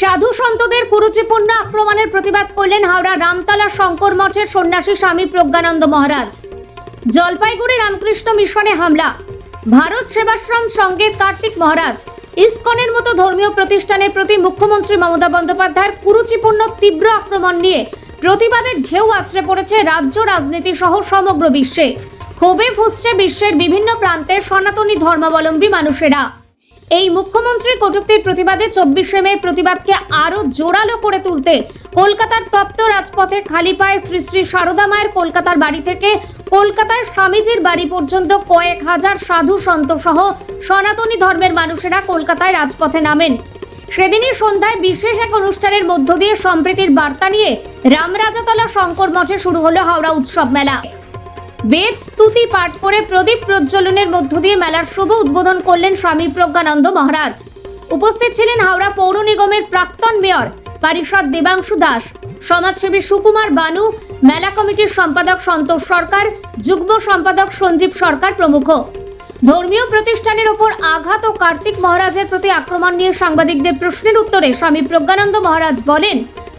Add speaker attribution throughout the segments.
Speaker 1: সাধু সন্তদের কুরুচিপূর্ণ আক্রমণের প্রতিবাদ করলেন হাওড়া রামতলা শঙ্কর মঠের সন্ন্যাসী স্বামী প্রজ্ঞানন্দ মহারাজ। জলপাইগুড়ি রামকৃষ্ণ মিশনে হামলা। ভারত সেবাশ্রম সঙ্গের কার্তিক মহারাজ ইসকনের মতো ধর্মীয় প্রতিষ্ঠানের প্রতি মুখ্যমন্ত্রী মমতা বন্দ্যোপাধ্যায়ের কুরুচিপূর্ণ তীব্র আক্রমণ নিয়ে প্রতিবাদের ঢেউ আছড়ে পড়েছে রাজ্য রাজনীতি সহ সমগ্র বিশ্বে। ক্ষোভে ফুসছে বিশ্বের বিভিন্ন প্রান্তের সনাতনী ধর্মাবলম্বী মানুষেরা। এই মুখ্যমন্ত্রীর কটূক্তির প্রতিবাদে চব্বিশে মে প্রতিবাদকে আরও জোরালো করে তুলতে কলকাতার তপ্ত রাজপথে খালি পায়ে শ্রী শ্রী সারদা মায়ের কলকাতার বাড়ি থেকে কলকাতার স্বামীজির বাড়ি পর্যন্ত কয়েক হাজার সাধু সন্ত সহ সনাতনী ধর্মের মানুষেরা কলকাতায় রাজপথে নামেন। সেদিনই সন্ধ্যায় বিশেষ এক অনুষ্ঠানের মধ্য দিয়ে সম্প্রীতির বার্তা নিয়ে রামরাজাতলা শঙ্কর মঠে শুরু হলো হাওড়া উৎসব মেলা। বেদ, স্তুতি, পাঠ করে প্রদীপ প্রজ্বলনের মধ্য দিয়ে মেলার শুভ উদ্বোধন করলেন স্বামী প্রজ্ঞানন্দ মহারাজ। উপস্থিত ছিলেন হাওড়া পৌর নিগমের প্রাক্তন মেয়র পারিষদ দেবাংশু দাস, সমাজসেবী সুকুমার বানু, মেলা কমিটির সম্পাদক সন্তোষ সরকার, যুগ্ম সম্পাদক সঞ্জীব সরকার প্রমুখ। ধর্মীয় প্রতিষ্ঠানের ওপর আঘাত ও কার্তিক মহারাজের প্রতি আক্রমণ নিয়ে সাংবাদিকদের প্রশ্নের উত্তরে স্বামী প্রজ্ঞানন্দ মহারাজ বলেন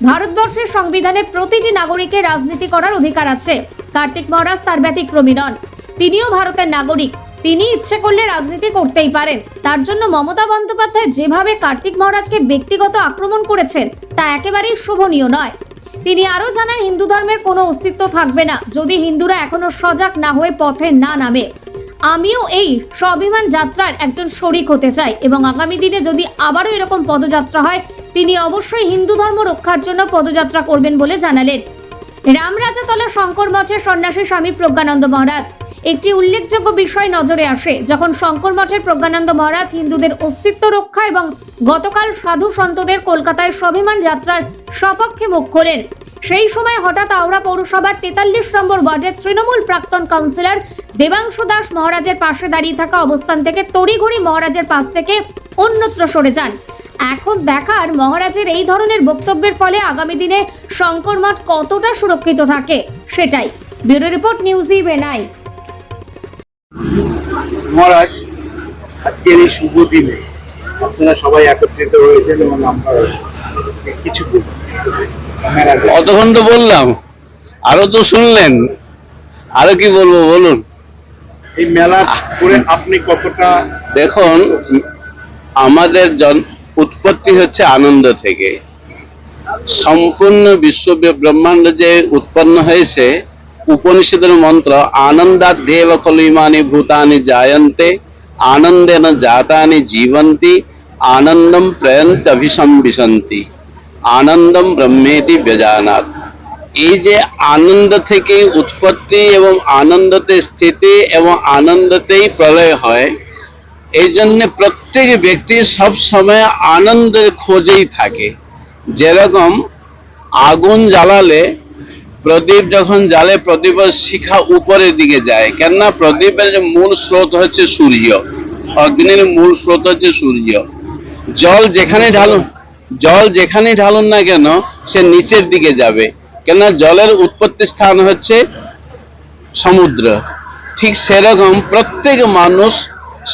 Speaker 1: ভারতবর্ষের সংবিধানে প্রতিটি নাগরিকের রাজনীতি করার অধিকার আছে। কার্তিক মহারাজ তার ব্যতিক্রমী নন। তিনিও ভারতের নাগরিক। তিনি ইচ্ছে করলে রাজনীতি করতেই পারেন। তার জন্য মমতা বন্দ্যোপাধ্যায় যেভাবে কার্তিক মহারাজকে ব্যক্তিগত আক্রমণ করেছেন, তা একেবারেই শোভনীয় নয়। তিনি আরও জানান হিন্দু ধর্মের কোনো অস্তিত্ব থাকবে না, যদি হিন্দুরা এখনও সজাগ না হয়ে পথে না নামে। আমিও এই স্বাভিমান যাত্রার একজন শরিক হতে চাই এবং আগামী দিনে যদি আবারও এরকম পদযাত্রা হয় তিনি অবশ্যই হিন্দু ধর্ম রক্ষার জন্য পদযাত্রা করবেন বলে জানালেন। রামরাজাতলা শঙ্কর মঠের সন্ন্যাসী স্বামী প্রজ্ঞানন্দ মহারাজ। একটি উল্লেখযোগ্য বিষয় নজরে আসে, যখন শঙ্কর মঠের প্রজ্ঞানন্দ মহারাজ হিন্দুদের অস্তিত্ব রক্ষা এবং গতকাল সাধু সন্তদের কলকাতায় স্বাভিমান যাত্রার সপক্ষে মুখ খোলেন। সেই সময় হঠাৎ আওড়া পৌরসভার তেতাল্লিশ নম্বর ওয়ার্ডের তৃণমূল প্রাক্তন কাউন্সিলর দেবাংশু দাস মহারাজের পাশে দাঁড়িয়ে থাকা অবস্থান থেকে তড়িঘড়ি মহারাজের পাশ থেকে অন্যত্র সরে যান। এখন দেখার মহারাজের এই ধরনের বক্তব্যের ফলে আগামী দিনে শঙ্কর মঠ কতটা সুরক্ষিত থাকে সেটাই। ব্যুরো রিপোর্ট নিউজ ইভেনাই
Speaker 2: মহারাজ আজকের এই শুভ দিনে আপনারা সবাই একত্রিত হয়েছেন এবং আমরা কিছু
Speaker 3: অতক্ষণ তো বললাম আরও তো শুনলেন আরও কি বলব বলুন।
Speaker 2: এই মেলা করে আপনি কতটা
Speaker 3: দেখুন আমাদের জন উৎপত্তি হচ্ছে আনন্দ থেকে। সম্পূর্ণ বিশ্ব ব্রহ্মাণ্ড যে উৎপন্ন হয়েছে, উপনিষদের মন্ত্র আনন্দাত দেব কলিমানি ভূতানি জায়ন্তে, আনন্দেন জাতানি জীবন্তি, আনন্দম প্রয়ন্ত অভিসম্বিশন্তি, আনন্দম ব্রহ্মেতি বেজানাত এই যে আনন্দ থেকে উৎপত্তি এবং আনন্দতে স্থিতি এবং আনন্দতেই প্রলয় হয় এই জন্য প্রত্যেক ব্যক্তি সব সময় আনন্দের খোঁজেই থাকে। যেরকম আগুন জ্বালালে, প্রদীপ যখন জ্বালে প্রদীপের শিখা উপরের দিকে যায়। কেননা প্রদীপের মূল স্রোত হচ্ছে সূর্য। অগ্নির মূল স্রোত হচ্ছে সূর্য। জল যেখানে ঢালুন, জল যেখানে ঢালুন না কেন, সে নিচের দিকে যাবে। কেননা জলের উৎপত্তি স্থান হচ্ছে সমুদ্র। ঠিক সেরকম প্রত্যেক মানুষ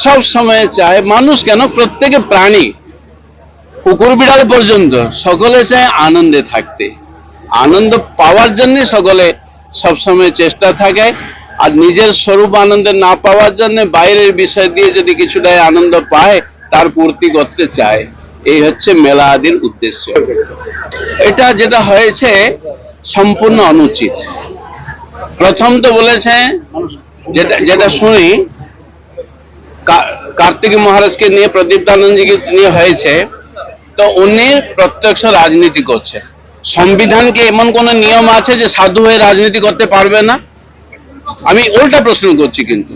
Speaker 3: সব সময় চায়, মানুষ কেন? প্রত্যেকে প্রাণী। কুকুর বিড়াল পর্যন্ত সকলে চায় আনন্দে থাকতে। আনন্দ পাওয়ার জন্য সকলে সবসময় চেষ্টা থাকে। আর নিজের স্বরূপ আনন্দ না পাওয়ার জন্য বাইরের বিষয় দিয়ে যদি কিছুটা আনন্দ পায়, তার পূর্তি করতে চায়। এই হচ্ছে মেলা আদির উদ্দেশ্য। এটা যেটা হয়েছে, সম্পূর্ণ অনুচিত। প্রথম তো বলেছে, যেটা যেটা শুনি কার্তিক মহারাজকে নিয়ে প্রদীপ দানন্দজিকে নিয়ে হয়েছে তো উনি প্রত্যক্ষ রাজনীতি করছে। সংবিধানকে এমন কোন নিয়ম আছে যে সাধু হয়ে রাজনীতি করতে পারবে না? আমি উল্টা প্রশ্ন করছি কিন্তু।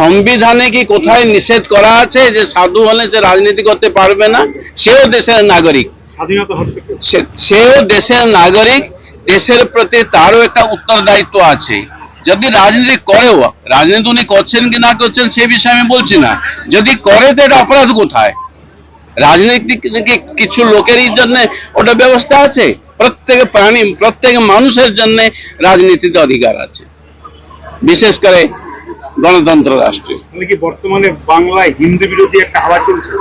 Speaker 3: সংবিধানে কি কোথায় নিষেধ করা আছে যে সাধু হলে সে রাজনীতি করতে পারবে না? সেও দেশের নাগরিক। সেও দেশের নাগরিক। দেশের প্রতি তারও একটা উত্তরদায়িত্ব আছে। যদি রাজনীতি করেও, রাজনীতি উনি করছেন কি না করছেন সে বিষয়ে আমি বলছি না। যদি করে তো এটা অপরাধ কোথায়? রাজনীতি কি কিছু লোকেরই জন্য ওটা ব্যবস্থা আছে? প্রত্যেক প্রাণী, প্রত্যেক মানুষের জন্য রাজনীতিতে অধিকার আছে। বিশেষ করে গণতন্ত্র রাষ্ট্রে।
Speaker 2: মানে বর্তমানে বাংলায় হিন্দু বিরোধী একটা হাওয়া চলছে?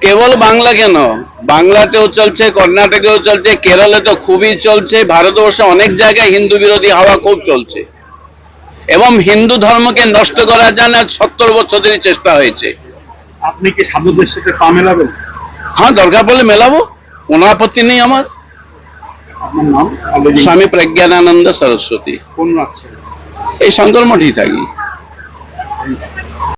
Speaker 3: কেবল বাংলা কেন? বাংলাতেও চলছে কর্ণাটকেও চলছে কেরলে তো খুবই চলছে ভারতবর্ষে অনেক জায়গায় হিন্দু বিরোধী হাওয়া খুব চলছে। এবং হিন্দু ধর্মকে নষ্ট করার জন্য সত্তর বছর ধরে চেষ্টা হয়েছে।
Speaker 2: আপনি কি সাধুদের সাথে পা মেলাবেন?
Speaker 3: হ্যাঁ দরকার পড়লে মেলাবো। কোনো আপত্তি নেই আমার।
Speaker 2: নাম?
Speaker 3: স্বামী প্রজ্ঞানানন্দ সরস্বতী।
Speaker 2: কোন রাষ্ট্রে
Speaker 3: এই শঙ্কর মঠেই থাকি।